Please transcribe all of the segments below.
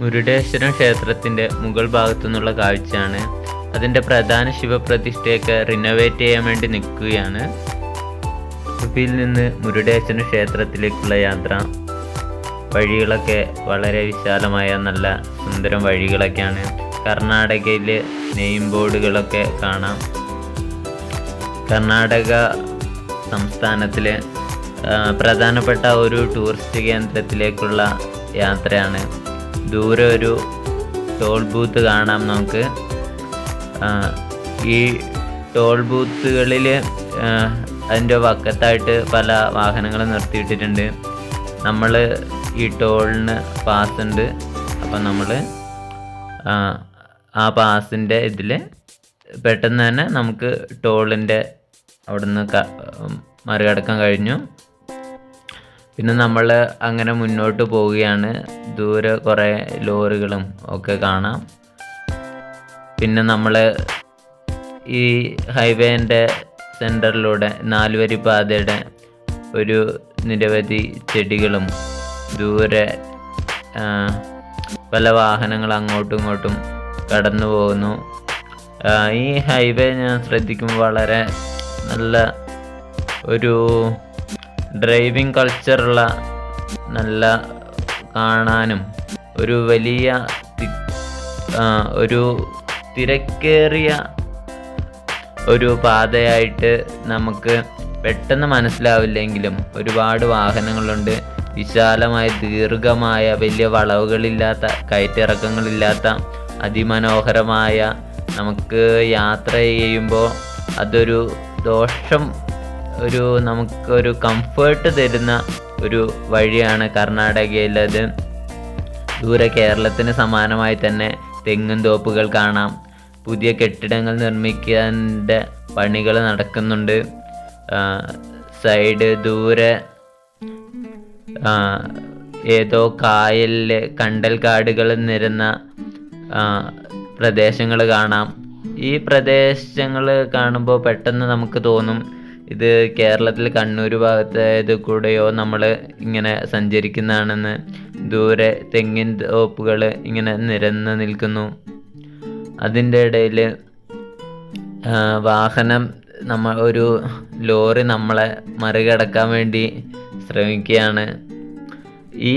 മുരുടേശ്വരം ക്ഷേത്രത്തിന്റെ മുകൾ ഭാഗത്തു നിന്നുള്ള കാഴ്ചയാണ്. അതിന്റെ പ്രധാന ശിവപ്രതിഷ്ഠയൊക്കെ റിനോവേറ്റ് ചെയ്യാൻ വേണ്ടി നിൽക്കുകയാണ്. ഉടുപ്പിയിൽ നിന്ന് മുരുടേശ്വരം ക്ഷേത്രത്തിലേക്കുള്ള യാത്ര. വഴികളൊക്കെ വളരെ വിശാലമായ നല്ല സുന്ദരം വഴികളൊക്കെയാണ്. കർണാടകയിൽ നെയിം ബോർഡുകളൊക്കെ കാണാം. കർണാടക സംസ്ഥാനത്തിലെ പ്രധാനപ്പെട്ട ഒരു ടൂറിസ്റ്റ് കേന്ദ്രത്തിലേക്കുള്ള യാത്രയാണ്. ദൂരെ ഒരു ടോൾ ബൂത്ത് കാണാം നമുക്ക്. ഈ ടോൾ ബൂത്തുകളിൽ അതിന്റെ വക്കത്തായിട്ട് പല വാഹനങ്ങളും നിർത്തിയിട്ടിട്ടുണ്ട്. നമ്മൾ ഈ ടോളിന് പാസ് ഉണ്ട്. അപ്പം നമ്മൾ ആ പാസിന്റെ ഇതിൽ പെട്ടെന്ന് തന്നെ നമുക്ക് ടോളിന്റെ അവിടുന്ന് മറികടക്കാൻ കഴിഞ്ഞു. പിന്നെ നമ്മൾ അങ്ങനെ മുന്നോട്ട് പോവുകയാണ്. ദൂരെ കുറേ ലോറികളും ഒക്കെ കാണാം. പിന്നെ നമ്മൾ ഈ ഹൈവേന്റെ സെന്ററിലൂടെ നാലുവരി പാതയുടെ ഒരു നിരവധി ചെടികളും ദൂരെ പല വാഹനങ്ങൾ അങ്ങോട്ടും ഇങ്ങോട്ടും കടന്നു പോകുന്നു. ഈ ഹൈവേ ഞാൻ ശ്രദ്ധിക്കുമ്പോൾ വളരെ നല്ല ഒരു ഡ്രൈവിംഗ് കൾച്ചറുള്ള നല്ല കാണാനും ഒരു വലിയ ഒരു തിരക്കേറിയ ഒരു പാതയായിട്ട് നമുക്ക് പെട്ടെന്ന് മനസ്സിലാവില്ലെങ്കിലും ഒരുപാട് വാഹനങ്ങളുണ്ട്. വിശാലമായ ദീർഘമായ വലിയ വളവുകളില്ലാത്ത കയറ്റിറക്കങ്ങളില്ലാത്ത അതിമനോഹരമായ നമുക്ക് യാത്ര ചെയ്യുമ്പോൾ അതൊരു ദോഷം ഒരു നമുക്കൊരു കംഫേർട്ട് തരുന്ന ഒരു വഴിയാണ് കർണാടകയിലത്. ദൂരെ കേരളത്തിന് സമാനമായി തന്നെ തെങ്ങും തോപ്പുകൾ കാണാം. പുതിയ കെട്ടിടങ്ങൾ നിർമ്മിക്കാന്റെ പണികൾ നടക്കുന്നുണ്ട്. സൈഡ് ദൂരെ ഏതോ കായലിൽ കണ്ടൽ കാടുകൾ നിരുന്ന പ്രദേശങ്ങൾ കാണാം. ഈ പ്രദേശങ്ങൾ കാണുമ്പോൾ പെട്ടെന്ന് നമുക്ക് തോന്നും ഇത് കേരളത്തിൽ കണ്ണൂർ ഭാഗത്തായത് കൂടെയോ നമ്മൾ ഇങ്ങനെ സഞ്ചരിക്കുന്നതാണെന്ന് ദൂരെ തെങ്ങിൻ തോപ്പുകൾ ഇങ്ങനെ നിരന്ന് നിൽക്കുന്നു. അതിന്റെ ഇടയിൽ വാഹനം നമ്മ ഒരു ലോറി നമ്മളെ മറികടക്കാൻ വേണ്ടി ശ്രമിക്കുകയാണ്. ഈ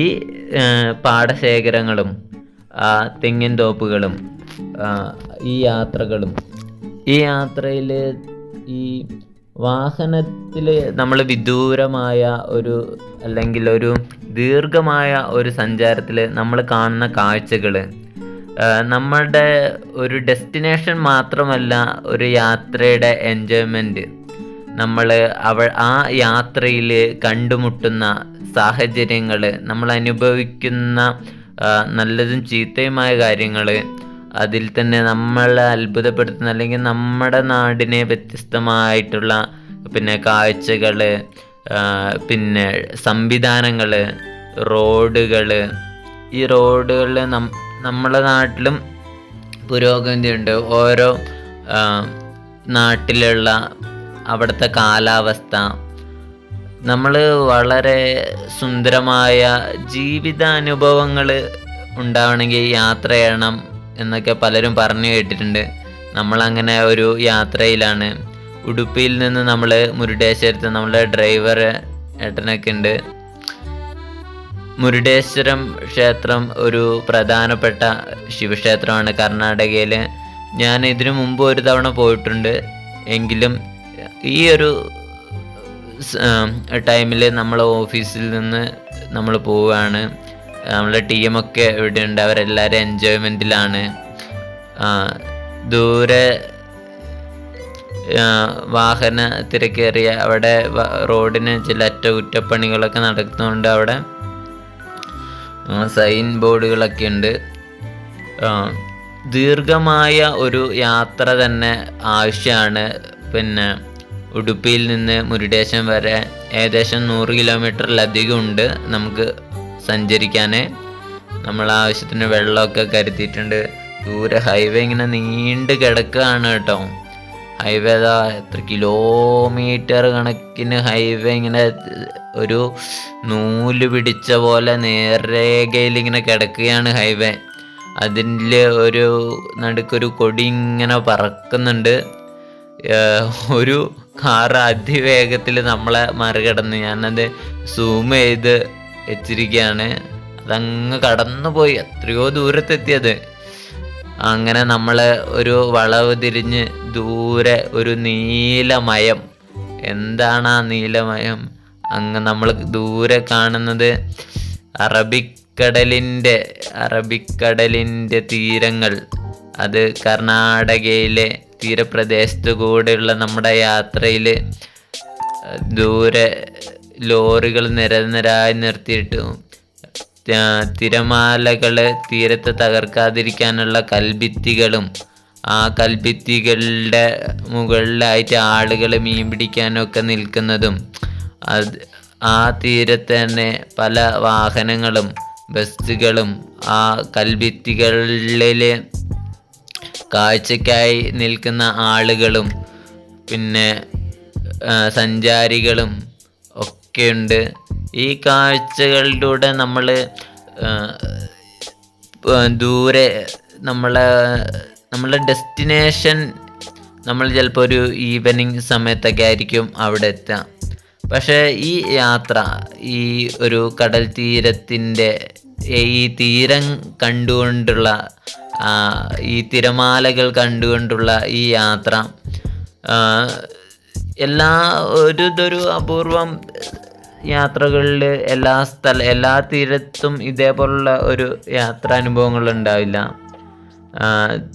പാടശേഖരങ്ങളും ആ തെങ്ങിൻ തോപ്പുകളും ഈ യാത്രകളും ഈ യാത്രയിൽ ഈ വാഹനത്തിൽ നമ്മൾ വിദൂരമായ ഒരു അല്ലെങ്കിൽ ഒരു ദീർഘമായ ഒരു സഞ്ചാരത്തിൽ നമ്മൾ കാണുന്ന കാഴ്ചകൾ നമ്മളുടെ ഒരു ഡെസ്റ്റിനേഷൻ മാത്രമല്ല ഒരു യാത്രയുടെ എൻജോയ്മെന്റ് നമ്മൾ അവ ആ യാത്രയിൽ കണ്ടുമുട്ടുന്ന സാഹചര്യങ്ങൾ നമ്മൾ അനുഭവിക്കുന്ന നല്ലതും ചീത്തയുമായ കാര്യങ്ങൾ അതിൽ തന്നെ നമ്മളെ അത്ഭുതപ്പെടുത്തുന്ന അല്ലെങ്കിൽ നമ്മുടെ നാടിനെ വ്യത്യസ്തമായിട്ടുള്ള പിന്നെ കാഴ്ചകൾ പിന്നെ സംവിധാനങ്ങൾ റോഡുകൾ ഈ റോഡുകളിൽ നം നമ്മളെ നാട്ടിലും പുരോഗതിയുണ്ട്. ഓരോ നാട്ടിലുള്ള അവിടുത്തെ കാലാവസ്ഥ. നമ്മൾ വളരെ സുന്ദരമായ ജീവിതാനുഭവങ്ങൾ ഉണ്ടാവണമെങ്കിൽ യാത്ര ചെയ്യണം എന്നൊക്കെ പലരും പറഞ്ഞു കേട്ടിട്ടുണ്ട്. നമ്മളങ്ങനെ ഒരു യാത്രയിലാണ്. ഉടുപ്പിയിൽ നിന്ന് നമ്മൾ മുരുടേശ്വരത്ത് നമ്മുടെ ഡ്രൈവർ ഏട്ടനൊക്കെ ഉണ്ട്. മുരുടേശ്വരം ക്ഷേത്രം ഒരു പ്രധാനപ്പെട്ട ശിവക്ഷേത്രമാണ് കർണാടകയിൽ ഞാൻ ഇതിനു മുമ്പ് ഒരു തവണ പോയിട്ടുണ്ട്. എങ്കിലും ഈ ഒരു ടൈമിൽ നമ്മൾ ഓഫീസിൽ നിന്ന് നമ്മൾ പോവുകയാണ് നമ്മളെ ടീമൊക്കെ ഇവിടെ ഉണ്ട് അവരെല്ലാവരും എൻജോയ്മെന്റിലാണ് ദൂരെ വാഹന തിരക്കേറിയ അവിടെ റോഡിന് ചില അറ്റകുറ്റപ്പണികളൊക്കെ നടക്കുന്നുണ്ട് അവിടെ. സൈൻ ബോർഡുകളൊക്കെ ഉണ്ട്. ദീർഘമായ ഒരു യാത്ര തന്നെ ആവശ്യമാണ്. പിന്നെ ഉടുപ്പിയിൽ നിന്ന് മുരുടേശം വരെ ഏകദേശം നൂറ് കിലോമീറ്ററിലധികം ഉണ്ട്. നമുക്ക് സഞ്ചരിക്കാൻ നമ്മൾ ആവശ്യത്തിന് വെള്ളമൊക്കെ കരുതിയിട്ടുണ്ട്. ദൂരെ ഹൈവേ ഇങ്ങനെ നീണ്ട് കിടക്കുകയാണ് കേട്ടോ. ഹൈവേ അതാ എത്ര കിലോമീറ്റർ കണക്കിന് ഹൈവേ ഇങ്ങനെ ഒരു നൂൽ പിടിച്ച പോലെ നേർരേഖയിൽ ഇങ്ങനെ കിടക്കുകയാണ് ഹൈവേ അതിന്റെ ഒരു നടുക്കൊരു കൊടി ഇങ്ങനെ പറക്കുന്നുണ്ട്. ഒരു കാർ അതിവേഗത്തിൽ നമ്മളെ മറികടന്ന് ഞാനത് സൂം ചെയ്ത് വെച്ചിരിക്കുകയാണ് അതങ്ങ് കടന്നു പോയി എത്രയോ ദൂരത്തെത്തിയത്. അങ്ങനെ നമ്മൾ ഒരു വളവ് തിരിഞ്ഞ് ദൂരെ ഒരു നീലമയം. എന്താണ് ആ നീലമയം? അങ്ങ് നമ്മൾ ദൂരെ കാണുന്നത് അറബിക്കടലിന്റെ അറബിക്കടലിന്റെ തീരങ്ങൾ. അത് കർണാടകയിലെ തീരപ്രദേശത്തു കൂടെയുള്ള നമ്മുടെ യാത്രയിൽ ദൂരെ ലോറികൾ നിരനിരായി നിർത്തിയിട്ടു തിരമാലകളെ തീരത്ത് തകർക്കാതിരിക്കാനുള്ള കൽഭിത്തികളും ആ കൽഭിത്തികളുടെ മുകളിലായിട്ട് ആളുകൾ മീൻ പിടിക്കാനൊക്കെ നിൽക്കുന്നതും അത് ആ തീരത്ത് തന്നെ പല വാഹനങ്ങളും ബസ്സുകളും ആ കൽഭിത്തികളിൽ കാഴ്ചയ്ക്കായി നിൽക്കുന്ന ആളുകളും പിന്നെ സഞ്ചാരികളും ഒക്കെയുണ്ട് ഈ കാഴ്ചകളിലൂടെ നമ്മൾ ദൂരെ നമ്മളെ നമ്മളെ ഡെസ്റ്റിനേഷൻ നമ്മൾ ചിലപ്പോൾ ഒരു ഈവനിങ് സമയത്തൊക്കെ ആയിരിക്കും അവിടെ എത്തുക. പക്ഷേ ഈ യാത്ര ഈ ഒരു കടൽ തീരത്തിന്റെ ഈ തീരം കണ്ടുകൊണ്ടുള്ള ഈ തിരമാലകൾ കണ്ടുകൊണ്ടുള്ള ഈ യാത്ര എല്ലാ ഒരു ഇതൊരു അപൂർവം യാത്രകളിൽ എല്ലാ സ്ഥല എല്ലാ തീരത്തും ഇതേപോലുള്ള ഒരു യാത്രാനുഭവങ്ങൾ ഉണ്ടാവില്ല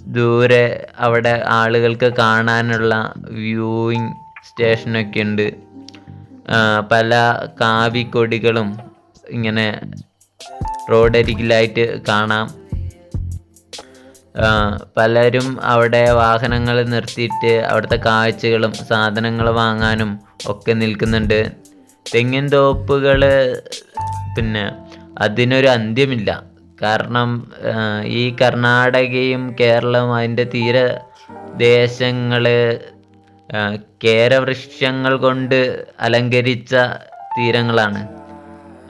ദൂരെ അവിടെ ആളുകൾക്ക് കാണാനുള്ള വ്യൂയിങ് സ്റ്റേഷനൊക്കെ ഉണ്ട് പല കാവിക്കൊടികളും ഇങ്ങനെ റോഡരികിലായിട്ട് കാണാം. പലരും അവിടെ വാഹനങ്ങൾ നിർത്തിയിട്ട് അവിടുത്തെ കാഴ്ചകളും സാധനങ്ങൾ വാങ്ങാനും ഒക്കെ നിൽക്കുന്നുണ്ട്. തെങ്ങിൻ തോപ്പുകൾ പിന്നെ അതിനൊരു അന്ത്യമില്ല. കാരണം ഈ കർണാടകയും കേരളവും അതിന്റെ തീരദേശങ്ങൾ കേരവൃക്ഷങ്ങൾ കൊണ്ട് അലങ്കരിച്ച തീരങ്ങളാണ്.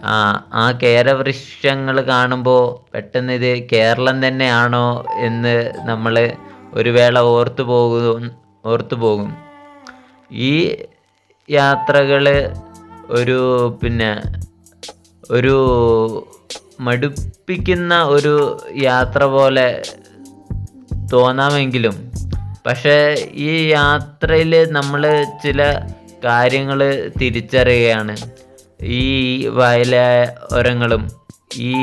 ആ ആ കേരവൃക്ഷങ്ങൾ കാണുമ്പോൾ പെട്ടെന്ന് ഇത് കേരളം തന്നെയാണോ എന്ന് നമ്മൾ ഒരു വേള ഓർത്തു പോകും ഓർത്തു പോകും. ഈ യാത്രകൾ ഒരു പിന്നെ ഒരു മടുപ്പിക്കുന്ന ഒരു യാത്ര പോലെ തോന്നാമെങ്കിലും പക്ഷേ ഈ യാത്രയിൽ നമ്മൾ ചില കാര്യങ്ങൾ തിരിച്ചറിയുകയാണ്. ഈ വയലോരങ്ങളും ഈ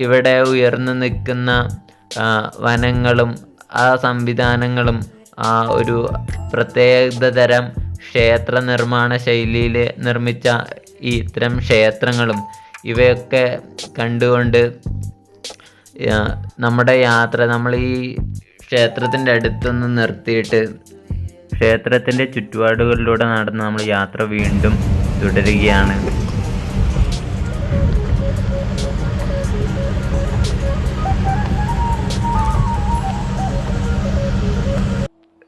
ഇവിടെ ഉയർന്നു നിൽക്കുന്ന വനങ്ങളും ആ സംവിധാനങ്ങളും ആ ഒരു പ്രത്യേകതരം ക്ഷേത്ര നിർമ്മാണ ശൈലിയിൽ നിർമ്മിച്ച ഈ ഇത്തരം ക്ഷേത്രങ്ങളും ഇവയൊക്കെ കണ്ടുകൊണ്ട് നമ്മുടെ യാത്ര നമ്മൾ ഈ ക്ഷേത്രത്തിന്റെ അടുത്തൊന്ന് നിർത്തിയിട്ട് ക്ഷേത്രത്തിന്റെ ചുറ്റുപാടുകളിലൂടെ നടന്ന് നമ്മൾ യാത്ര വീണ്ടും തുടരുകയാണ്.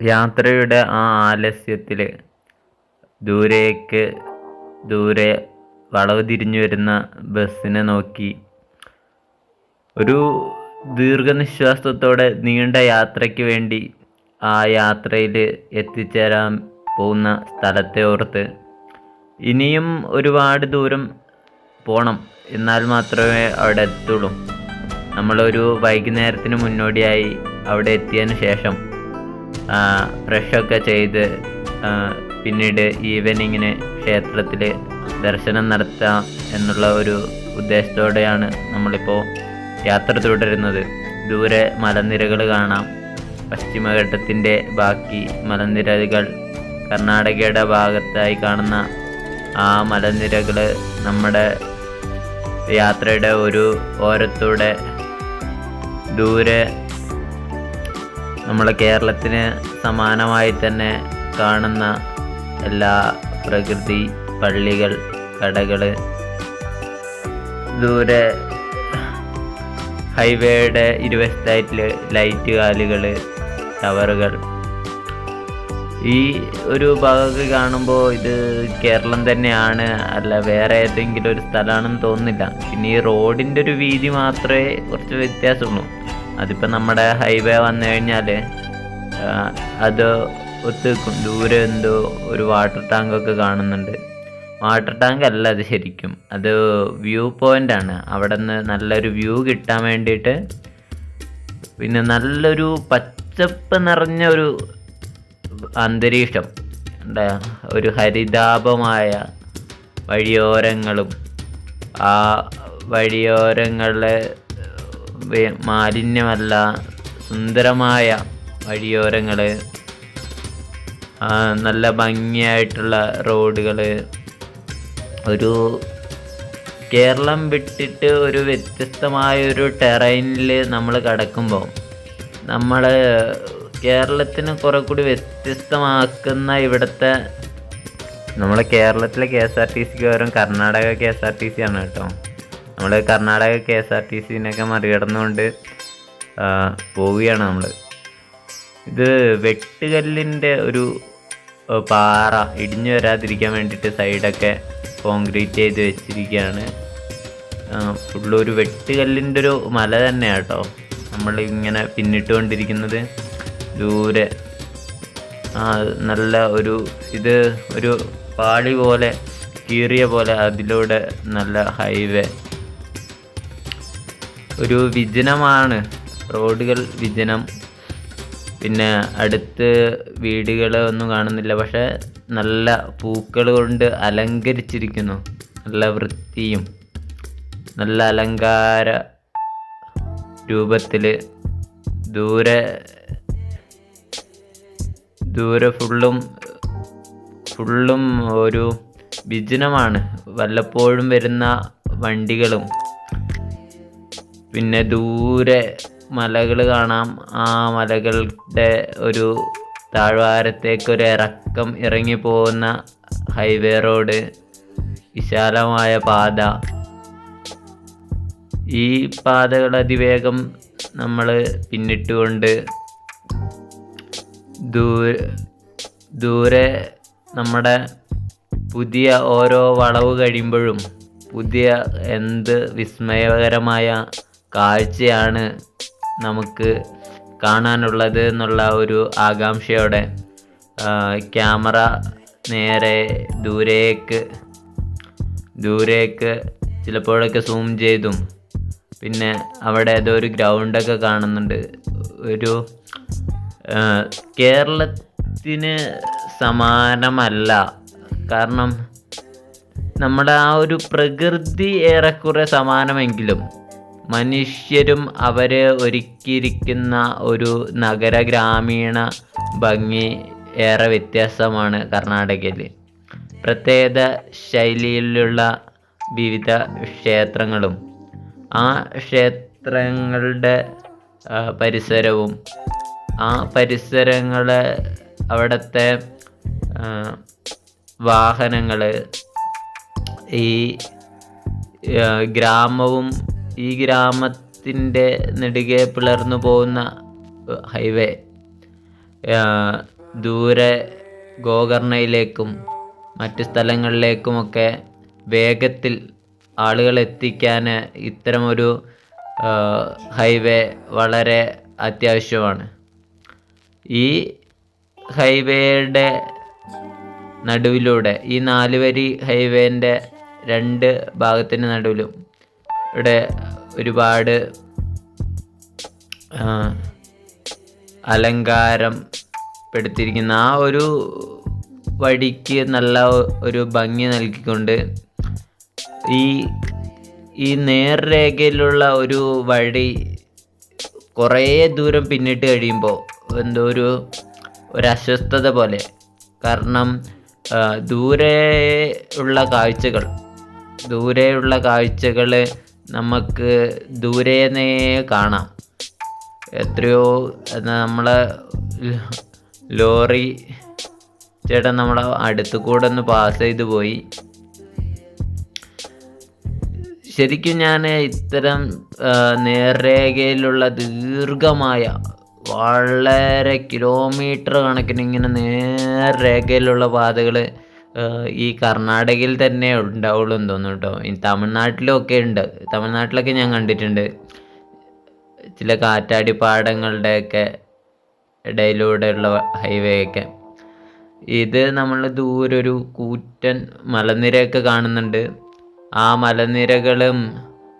യാത്രയുടെ ആ ആലസ്യത്തിൽ ദൂരേക്ക് ദൂരെ വളവ് തിരിഞ്ഞു വരുന്ന ബസ്സിനെ നോക്കി. ഒരു ദീർഘനിശ്വാസത്തോടെ നീണ്ട യാത്രയ്ക്ക് വേണ്ടി ആ യാത്രയിൽ എത്തിച്ചേരാൻ പോകുന്ന സ്ഥലത്തെ ഓർത്ത് ഇനിയും ഒരുപാട് ദൂരം പോകണം എന്നാൽ മാത്രമേ അവിടെ എത്തുള്ളൂ. നമ്മളൊരു വൈകുന്നേരത്തിന് മുന്നോടിയായി അവിടെ എത്തിയതിന് ശേഷം ഫ്രഷൊക്കെ ചെയ്ത് പിന്നീട് ഈവനിങ്ങിന് ക്ഷേത്രത്തിൽ ദർശനം നടത്താം എന്നുള്ള ഒരു ഉദ്ദേശത്തോടെയാണ് നമ്മളിപ്പോൾ യാത്ര തുടരുന്നത്. ദൂരെ മലനിരകൾ കാണാം. പശ്ചിമഘട്ടത്തിന്റെ ബാക്കി മലനിരകൾ കർണാടകയുടെ ഭാഗത്തായി കാണുന്ന ആ മലനിരകൾ നമ്മുടെ യാത്രയുടെ ഒരു ഓരത്തൂടെ ദൂരെ നമ്മളെ കേരളത്തിന് സമാനമായി തന്നെ കാണുന്ന എല്ലാ പ്രകൃതി പള്ളികൾ കടകൾ ദൂരെ ഹൈവേയുടെ ഇരുവശത്തായിട്ട് ലൈറ്റ് കാലുകൾ ടവറുകൾ. ഈ ഒരു ഭാഗമൊക്കെ കാണുമ്പോൾ ഇത് കേരളം തന്നെയാണ് അല്ല വേറെ ഏതെങ്കിലും ഒരു സ്ഥലമാണെന്ന് തോന്നുന്നില്ല. പിന്നെ ഈ റോഡിന്റെ ഒരു വീതി മാത്രമേ കുറച്ച് വ്യത്യാസമുള്ളൂ. അതിപ്പോൾ നമ്മുടെ ഹൈവേ വന്നു കഴിഞ്ഞാൽ അത് ഒത്തുനിൽക്കും ദൂരെ എന്തോ ഒരു വാട്ടർ ടാങ്കൊക്കെ കാണുന്നുണ്ട്. വാട്ടർ ടാങ്ക് അല്ല അത് ശരിക്കും. അത് വ്യൂ പോയിന്റ് ആണ്. അവിടെ നിന്ന് നല്ലൊരു വ്യൂ കിട്ടാൻ വേണ്ടിയിട്ട് പിന്നെ നല്ലൊരു പച്ചപ്പ് നിറഞ്ഞ ഒരു അന്തരീക്ഷം. എന്താ ഒരു ഹരിതാപമായ വഴിയോരങ്ങളും ആ വഴിയോരങ്ങളിലെ മാലിന്യമല്ല സുന്ദരമായ വഴിയോരങ്ങൾ നല്ല ഭംഗിയായിട്ടുള്ള റോഡുകൾ ഒരു കേരളം വിട്ടിട്ട് ഒരു വ്യത്യസ്തമായ ഒരു ടെറൈനിൽ നമ്മൾ കടക്കുമ്പോൾ നമ്മൾ കേരളത്തിന് കുറെ കൂടി വ്യത്യസ്തമാക്കുന്ന ഇവിടുത്തെ നമ്മളെ കേരളത്തിലെ കെ എസ് ആർ ടി സിക്ക് പകരം Karnataka K S R T C ആണ് കേട്ടോ. നമ്മൾ Karnataka K S R T സിനൊക്കെ മറികടന്നുകൊണ്ട് പോവുകയാണ് നമ്മൾ ഇത് വെട്ടുകല്ലിന്റെ ഒരു പാറ ഇടിഞ്ഞു വരാതിരിക്കാൻ വേണ്ടിയിട്ട് സൈഡൊക്കെ കോൺക്രീറ്റ് ചെയ്ത് വെച്ചിരിക്കുകയാണ്. ഫുള്ളൊരു വെട്ടുകല്ലിന്റെ ഒരു മല തന്നെയാണ് കേട്ടോ നമ്മൾ ഇങ്ങനെ പിന്നിട്ടുകൊണ്ടിരിക്കുന്നത് ദൂരെ. നല്ല ഒരു ഇത് ഒരു പാളി പോലെ കീറിയ പോലെ അതിലൂടെ നല്ല ഹൈവേ. ഒരു വിജനമാണ് റോഡുകൾ വിജനം. പിന്നെ അടുത്ത് വീടുകൾ ഒന്നും കാണുന്നില്ല. പക്ഷേ നല്ല പൂക്കൾ കൊണ്ട് അലങ്കരിച്ചിരിക്കുന്നു. നല്ല വൃത്തിയും നല്ല അലങ്കാര രൂപത്തിൽ ദൂരെ ദൂരെ ഫുള്ളും ഫുള്ളും ഒരു വിജനമാണ്. വല്ലപ്പോഴും വരുന്ന വണ്ടികളും. പിന്നെ ദൂരെ മലകൾ കാണാം. ആ മലകളുടെ ഒരു താഴ്വാരത്തേക്ക് ഒരു ഇറക്കം ഇറങ്ങി പോകുന്ന ഹൈവേ റോഡ് വിശാലമായ പാത. ഈ പാതകൾ അതിവേഗം നമ്മൾ പിന്നിട്ടുകൊണ്ട് ദൂരെ ദൂരെ നമ്മുടെ പുതിയ ഓരോ വളവ് കഴിയുമ്പോഴും പുതിയ എന്ത് വിസ്മയകരമായ കാഴ്ചയാണ് നമുക്ക് കാണാനുള്ളത് എന്നുള്ള ഒരു ആകാംക്ഷയോടെ ക്യാമറ നേരെ ദൂരേക്ക് ദൂരേക്ക് ചിലപ്പോഴൊക്കെ സൂം ചെയ്തും. പിന്നെ അവിടെ ഏതോ ഒരു ഗ്രൗണ്ടൊക്കെ കാണുന്നുണ്ട്. ഒരു കേരളത്തിന് സമാനമല്ല. കാരണം നമ്മുടെ ആ ഒരു പ്രകൃതി ഏറെക്കുറെ സമാനമെങ്കിലും മനുഷ്യരും അവർ ഒരുക്കിയിരിക്കുന്ന ഒരു നഗര ഗ്രാമീണ ഭംഗി ഏറെ വ്യത്യാസമാണ് കർണാടകയിൽ പ്രത്യേക ശൈലിയിലുള്ള വിവിധ ക്ഷേത്രങ്ങളും. ആ ക്ഷേത്രങ്ങളുടെ പരിസരവും ആ പരിസരങ്ങളെ അവിടുത്തെ വാഹനങ്ങൾ ഈ ഗ്രാമവും ഈ ഗ്രാമത്തിന്റെ നെടുകെ പിളർന്നു പോകുന്ന ഹൈവേ ദൂരെ ഗോകർണയിലേക്കും മറ്റ് സ്ഥലങ്ങളിലേക്കുമൊക്കെ വേഗത്തിൽ ആളുകൾ എത്തിക്കാൻ ഇത്തരമൊരു ഹൈവേ വളരെ അത്യാവശ്യമാണ്. ഈ ഹൈവേയുടെ നടുവിലൂടെ ഈ നാലുവരി ഹൈവേന്റെ രണ്ട് ഭാഗത്തിന് നടുവിലും ഇവിടെ ഒരുപാട് അലങ്കാരം പെടുത്തിയിരിക്കുന്ന ആ ഒരു വഴിക്ക് നല്ല ഒരു ഭംഗി നൽകിക്കൊണ്ട് ഈ ഈ നേർരേഖയിലുള്ള ഒരു വഴി കുറേ ദൂരം പിന്നിട്ട് കഴിയുമ്പോൾ എന്തോ ഒരു ഒരു അസ്വസ്ഥത പോലെ. കാരണം ദൂരെ ഉള്ള കാഴ്ചകൾ ദൂരെയുള്ള കാഴ്ചകൾ നമുക്ക് ദൂരേന്നേ കാണാം. എത്രയോ നമ്മളെ ലോറി ചേട്ടൻ നമ്മളെ അടുത്ത് കൂടെ ഒന്ന് പാസ് ചെയ്തു പോയി. ശരിക്കും ഞാൻ ഇത്തരം നേർരേഖയിലുള്ള ദീർഘമായ വളരെ കിലോമീറ്റർ കണക്കിന് ഇങ്ങനെ നേർരേഖയിലുള്ള പാതകൾ ഈ കർണാടകയിൽ തന്നെ ഉണ്ടാവുള്ളൂ എന്ന് തോന്നുന്നു കേട്ടോ. ഈ തമിഴ്നാട്ടിലും ഉണ്ട്. തമിഴ്നാട്ടിലൊക്കെ ഞാൻ കണ്ടിട്ടുണ്ട്. ചില കാറ്റാടിപ്പാടങ്ങളുടെയൊക്കെ ഇടയിലൂടെയുള്ള ഹൈവേ ഒക്കെ ഇത് നമ്മൾ ദൂരെ ഒരു കൂറ്റൻ മലനിരയൊക്കെ കാണുന്നുണ്ട്. ആ മലനിരകളും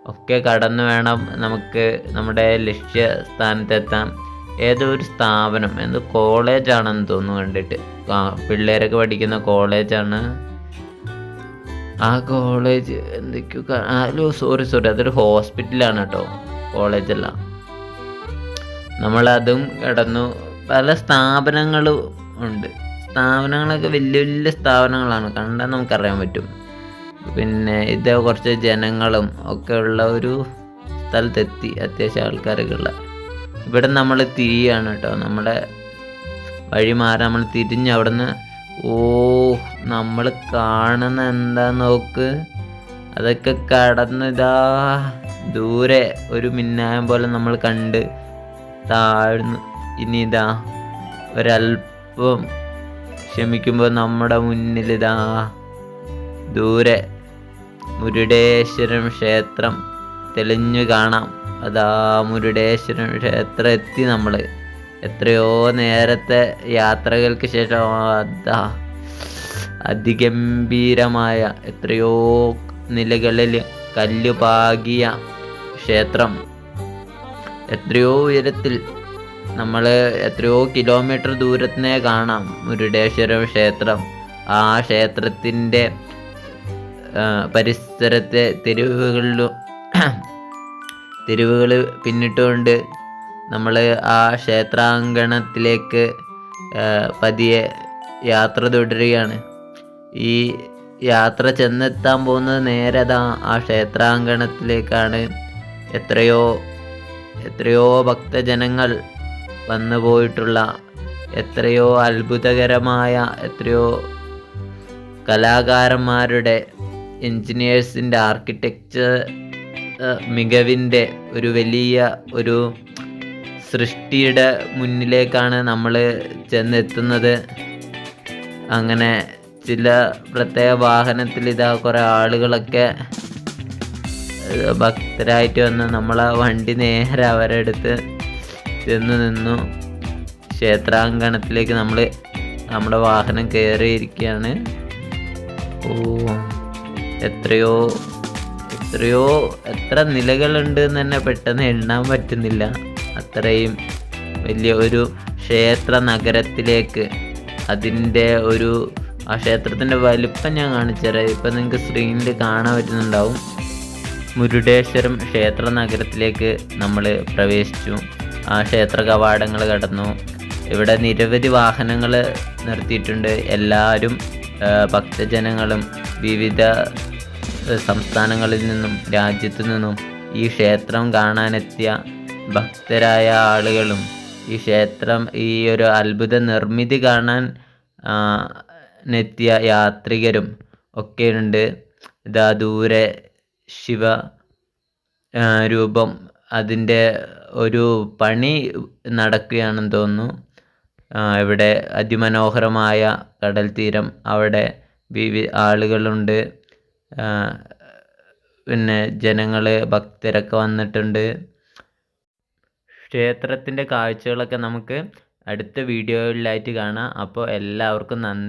ഒക്കെ കടന്നു വേണം നമുക്ക് നമ്മുടെ ലക്ഷ്യസ്ഥാനത്തെത്താൻ. ഏതോ ഒരു സ്ഥാപനം എന്ത് കോളേജാണെന്ന് തോന്നുന്നു കണ്ടിട്ട്. ആ പിള്ളേരൊക്കെ പഠിക്കുന്ന കോളേജാണ്. ആ കോളേജ് എന്തൊക്കെയോ ആലോ സോറി സോറി അതൊരു ഹോസ്പിറ്റലാണ് കേട്ടോ കോളേജല്ല. നമ്മളതും കടന്നു. പല സ്ഥാപനങ്ങളും ഉണ്ട്. സ്ഥാപനങ്ങളൊക്കെ വലിയ വലിയ സ്ഥാപനങ്ങളാണ്. കണ്ടാൽ നമുക്കറിയാൻ പറ്റും. പിന്നെ ഇത് കുറച്ച് ജനങ്ങളും ഒക്കെ ഉള്ള ഒരു സ്ഥലത്തെത്തി അത്യാവശ്യം ആൾക്കാരൊക്കെ ഉള്ള ഇവിടെ നമ്മൾ തിരിയാണ് കേട്ടോ നമ്മുടെ വഴി മാറി നമ്മൾ തിരിഞ്ഞ് അവിടുന്ന് ഓ നമ്മൾ കാണുന്ന എന്താ നോക്ക്? അതൊക്കെ കടന്ന് ഇതാ ദൂരെ ഒരു മിന്നായം പോലെ നമ്മൾ കണ്ട് താഴ്ന്നു ഇനി ഇതാ ഒരല്പം ക്ഷമിക്കുമ്പോൾ നമ്മുടെ മുന്നിൽ ഇതാ ദൂരെ മുരുടേശ്വരം ക്ഷേത്രം തെളിഞ്ഞു കാണാം. അതാ മുരുടേശ്വരം ക്ഷേത്രം എത്തി നമ്മൾ എത്രയോ നേരത്തെ യാത്രകൾക്ക് ശേഷം അതാ അതിഗംഭീരമായ എത്രയോ നിലകളിൽ കല്ല് പാകിയ ക്ഷേത്രം. എത്രയോ ഉയരത്തിൽ നമ്മൾ എത്രയോ കിലോമീറ്റർ ദൂരത്തിനെ കാണാം മുരുടേശ്വര ക്ഷേത്രം. ആ ക്ഷേത്രത്തിന്റെ പരിസരത്തെ തെരുവുകളിലും തെരുവുകൾ പിന്നിട്ടുകൊണ്ട് നമ്മൾ ആ ക്ഷേത്രാങ്കണത്തിലേക്ക് പതിയെ യാത്ര തുടരുകയാണ്. ഈ യാത്ര ചെന്നെത്താൻ പോകുന്നത് നേരെ അതാ ആ ക്ഷേത്രാങ്കണത്തിലേക്കാണ് എത്രയോ എത്രയോ ഭക്തജനങ്ങൾ വന്നു പോയിട്ടുള്ള എത്രയോ അത്ഭുതകരമായ എത്രയോ കലാകാരന്മാരുടെ എൻജിനീയേഴ്സിന്റെ ആർക്കിടെക്ചർ മികവിന്റെ ഒരു വലിയ ഒരു സൃഷ്ടിയുടെ മുന്നിലേക്കാണ് നമ്മൾ ചെന്നെത്തുന്നത്. അങ്ങനെ ചില പ്രത്യേക വാഹനത്തിൽ ഇതാ കുറേ ആളുകളൊക്കെ ഭക്തരായിട്ട് വന്ന് നമ്മളെ വണ്ടി നേരെ അവരുടെ അടുത്ത് ചെന്ന് നിന്നു. ക്ഷേത്രാങ്കണത്തിലേക്ക് നമ്മൾ നമ്മുടെ വാഹനം കയറിയിരിക്കുകയാണ്. ഓ എത്രയോ എത്രയോ എത്ര നിലകളുണ്ട് എന്ന് തന്നെ പെട്ടെന്ന് എണ്ണാൻ പറ്റുന്നില്ല. അത്രയും വലിയ ഒരു ക്ഷേത്ര നഗരത്തിലേക്ക് അതിന്റെ ഒരു ആ ക്ഷേത്രത്തിന്റെ വലിപ്പം ഞാൻ കാണിച്ചുതരാം ഇപ്പം നിങ്ങൾക്ക് സ്ക്രീനിൽ കാണാൻ പറ്റുന്നുണ്ടാവും. മുരുടേശ്വരം ക്ഷേത്ര നഗരത്തിലേക്ക് നമ്മൾ പ്രവേശിച്ചു. ആ ക്ഷേത്ര കവാടങ്ങൾ കടന്നു. ഇവിടെ നിരവധി വാഹനങ്ങൾ നിർത്തിയിട്ടുണ്ട്. എല്ലാവരും ഭക്തജനങ്ങളും വിവിധ സംസ്ഥാനങ്ങളിൽ നിന്നും രാജ്യത്തു നിന്നും ഈ ക്ഷേത്രം കാണാനെത്തിയ ഭക്തരായ ആളുകളും ഈ ക്ഷേത്രം ഈ ഒരു അത്ഭുത നിർമ്മിതി കാണാൻ നെത്തിയ യാത്രികരും ഒക്കെയുണ്ട്. ഇതാ ദൂരെ ശിവ രൂപം അതിന്റെ ഒരു പണി നടക്കുകയാണെന്ന് തോന്നുന്നു. ഇവിടെ അതിമനോഹരമായ കടൽ തീരം അവിടെ വിവി ആളുകളുണ്ട്. പിന്നെ ജനങ്ങൾ ഭക്തരൊക്കെ വന്നിട്ടുണ്ട്. ക്ഷേത്രത്തിന്റെ കാഴ്ചകളൊക്കെ നമുക്ക് അടുത്ത വീഡിയോയിലായിട്ട് കാണാം. അപ്പോൾ എല്ലാവർക്കും നന്ദി.